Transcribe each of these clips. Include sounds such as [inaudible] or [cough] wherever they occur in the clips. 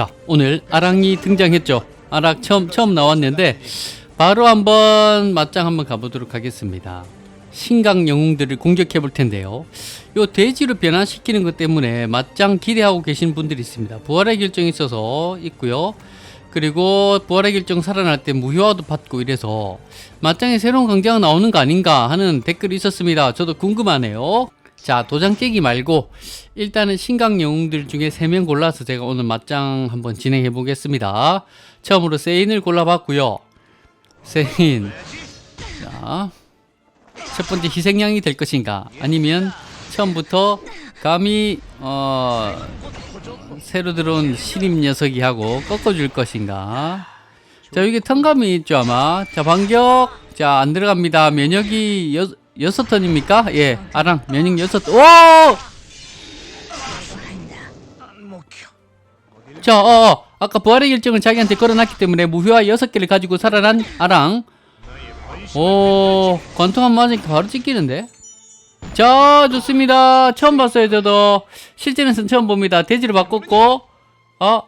자, 오늘 아랑이 등장했죠. 아락 처음 처음 나왔는데 바로 한번 맞짱 한번 가보도록 하겠습니다. 신강 영웅들을 공격해 볼 텐데요. 요 돼지로 변화시키는 것 때문에 맞짱 기대하고 계신 분들이 있습니다. 부활의 결정이 있어서 있고요. 그리고 부활의 결정 살아날 때 무효화도 받고 이래서 맞짱에 새로운 강자가 나오는 거 아닌가 하는 댓글이 있었습니다. 저도 궁금하네요. 자, 도장 깨기 말고 일단은 신강 영웅들 중에 3명 골라서 제가 오늘 맞짱 한번 진행해 보겠습니다. 처음으로 세인을 골라봤고요. 세인. 자, 첫 번째 희생양이 될 것인가? 아니면 처음부터 감히 어 새로 들어온 신임 녀석이 하고 꺾어줄 것인가? 자, 여기 턴감이 있죠 아마. 자, 반격. 자, 안 들어갑니다. 면역이 여, 여섯 턴입니까? 예, 아랑 면역 여섯. 오! 자, 어, 어, 아까 부활의 결정을 자기한테 걸어놨기 때문에 무효화 여섯 개를 가지고 살아난 아랑. 오, 관통 한 맞으니까 바로 찍히는데? 자, 좋습니다. 처음 봤어요, 저도. 실전에서는 처음 봅니다. 돼지를 바꿨고, 어,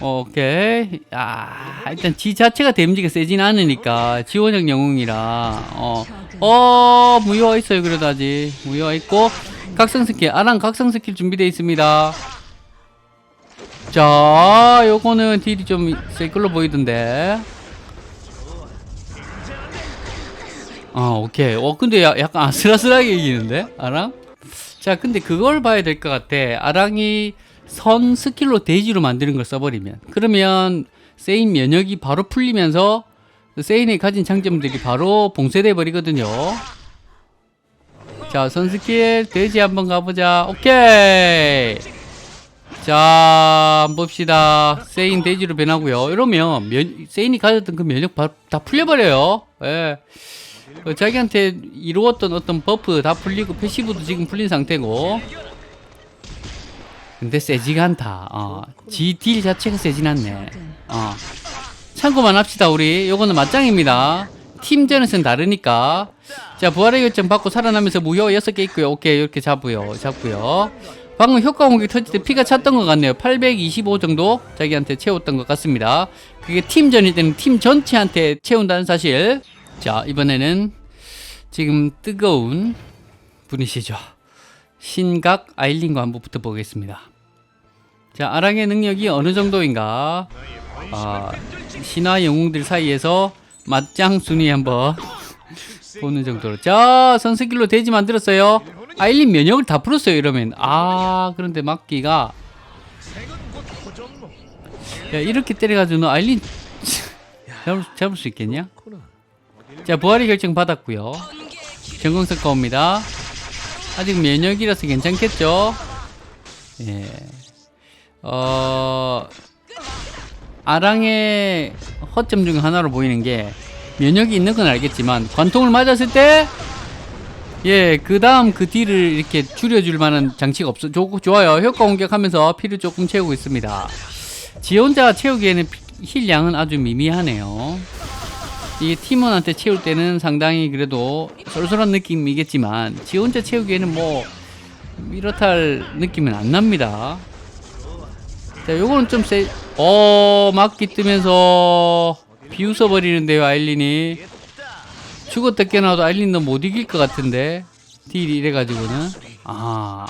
오케이. 아, 일단 지 자체가 데미지가 세진 않으니까 지원형 영웅이라 어, 어 무효화 있어요. 그래도 아직 무효화 있고 각성 스킬 아랑 각성 스킬 준비되어 있습니다. 자, 요거는 딜이 좀 셀 걸로 보이던데. 아, 오케이. 어, 근데 야, 약간 아슬아슬하게 이기는데? 아랑? 자, 근데 그걸 봐야 될 것 같아. 아랑이 선 스킬로 데이지로 만드는 걸 써버리면. 그러면 세인 면역이 바로 풀리면서 세인이 가진 장점들이 바로 봉쇄돼 버리거든요. 자, 선 스킬 데이지 한번 가보자. 오케이. 자, 봅시다. 세인 데이지로 변하고요. 이러면 면, 세인이 가졌던 그 면역 바, 다 풀려버려요. 예. 어, 자기한테 이루었던 어떤 버프 다 풀리고 패시브도 지금 풀린 상태고 근데 세지가 않다 어. 지딜 자체가 세진 않네 어. 참고만 합시다 우리. 요거는 맞짱입니다. 팀전에서는 다르니까. 자 부활의 결정 받고 살아나면서 무효 6개 있고요. 오케이 이렇게 잡고요. 잡고요. 방금 효과 공격 터질 때 피가 찼던 것 같네요. 825 정도 자기한테 채웠던 것 같습니다. 그게 팀전일 때는 팀 전체한테 채운다는 사실. 자, 이번에는 지금 뜨거운 분이시죠. 신각 아일린과 한번 붙어보겠습니다. 자, 아랑의 능력이 어느 정도인가? 아, 신화 영웅들 사이에서 맞짱 순위 한번 [laughs] 보는 정도로. 자, 선스킬로 돼지 만들었어요. 아일린 면역을 다 풀었어요, 이러면. 아, 그런데 막기가. 야, 이렇게 때려가지고 너 아일린 [laughs] 잡을, 잡을 수 있겠냐? 자 부활의 결정 받았고요 전공 석 가옵니다 아직 면역이라서 괜찮겠죠 예. 어 아랑의 허점 중 하나로 보이는 게 면역이 있는 건 알겠지만 관통을 맞았을 때 예, 그 다음 그 딜을 이렇게 줄여줄 만한 장치가 없어. 좋, 좋아요. 효과 공격하면서 피를 조금 채우고 있습니다. 지 혼자 채우기에는 피- 힐 양은 아주 미미하네요. 이 팀원한테 채울 때는 상당히 그래도 쏠쏠한 느낌이겠지만 지 혼자 채우기에는 뭐 이렇다 할 느낌은 안 납니다. 자, 요거는 좀 세, 어, 막기 뜨면서 비웃어 버리는데요, 아일린이. 죽었다 깨나도 아일린도 못 이길 것 같은데. 딜이 이래가지고는. 아.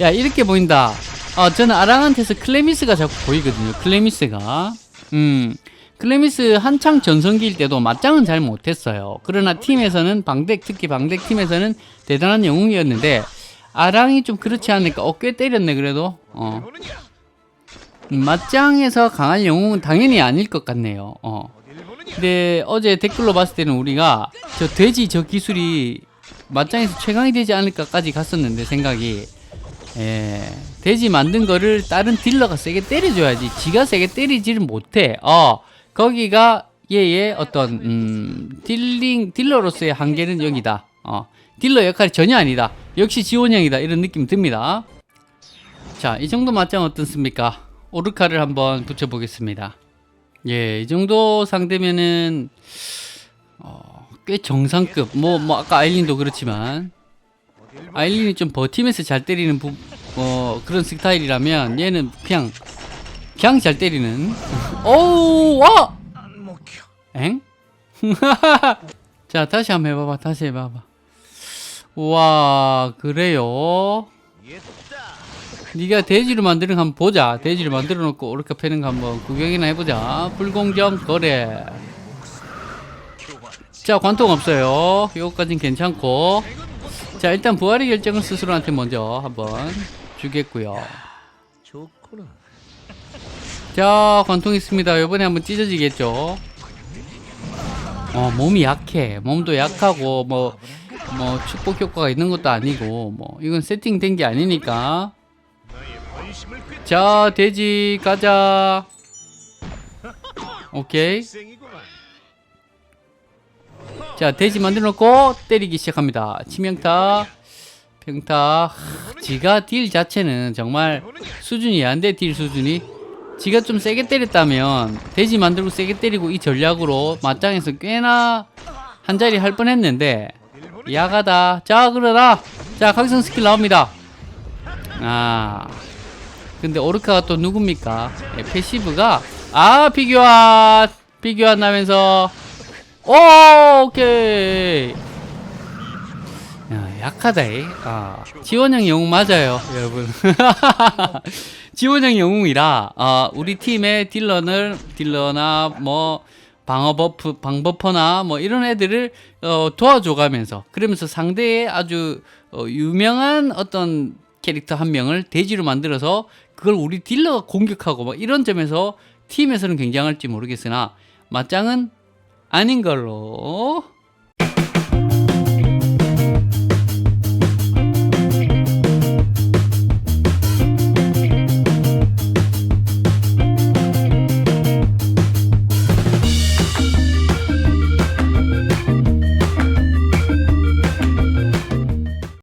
야, 이렇게 보인다. 아, 저는 아랑한테서 클레미스가 자꾸 보이거든요, 클레미스가. 음. 클레미스 한창 전성기일 때도 맞짱은 잘 못했어요. 그러나 팀에서는 방덱 특히 방덱 팀에서는 대단한 영웅이었는데 아랑이 좀 그렇지 않으니까 어꽤 때렸네 그래도 어 음, 맞짱에서 강한 영웅은 당연히 아닐 것 같네요. 어 근데 어제 댓글로 봤을 때는 우리가 저 돼지 저 기술이 맞짱에서 최강이 되지 않을까까지 갔었는데 생각이 예, 돼지 만든 거를 다른 딜러가 세게 때려줘야지. 지가 세게 때리지를 못해. 어, 거기가 얘의 어떤 음, 딜링 딜러로서의 한계는 여기다. 어, 딜러 역할이 전혀 아니다. 역시 지원형이다. 이런 느낌 듭니다. 자, 이 정도 맞짱 어떻습니까? 오르카를 한번 붙여보겠습니다. 예, 이 정도 상대면은 어, 꽤 정상급. 뭐, 뭐 아까 아일린도 그렇지만 아일린이 좀 버티면서 잘 때리는 부, 어, 그런 스타일이라면 얘는 그냥 그냥 잘 때리는. [laughs] 오우 와. 엥? [laughs] 자 다시 한번 해봐봐. 다시 해봐봐. 와 그래요. 네가 돼지를 만드는 거 한번 보자. 돼지를 만들어 놓고 오르카 패는 거 한번 구경이나 해보자. 불공정 거래. 자 관통 없어요. 이거까진 괜찮고. 자 일단 부활의 결정을 스스로한테 먼저 한번 주겠고요. 자 관통 있습니다. 이번에 한번 찢어지겠죠. 어 몸이 약해. 몸도 약하고 뭐뭐 축복 효과가 있는 것도 아니고 뭐 이건 세팅된 게 아니니까. 자 돼지 가자. 오케이. 자 돼지 만들어 놓고 때리기 시작합니다. 치명타, 평타. 하, 지가 딜 자체는 정말 수준이 안돼 딜 수준이. 지가 좀 세게 때렸다면 돼지 만들고 세게 때리고 이 전략으로 맞짱에서 꽤나 한 자리 할 뻔했는데 야가다. 자 그러다. 자 각성 스킬 나옵니다. 아 근데 오르카가 또 누굽니까? 예, 패시브가 아 피규어 피규어 나면서 오 오케이 야 약하다 이. 아 지원형 영웅 맞아요 여러분 [laughs] 지원형 영웅이라 아 우리 팀의 딜러를 딜러나 뭐 방어 버프 방버퍼나 뭐 이런 애들을 어, 도와줘가면서 그러면서 상대의 아주 어, 유명한 어떤 캐릭터 한 명을 대지로 만들어서 그걸 우리 딜러가 공격하고 뭐 이런 점에서 팀에서는 굉장할지 모르겠으나 맞짱은 아닌 걸로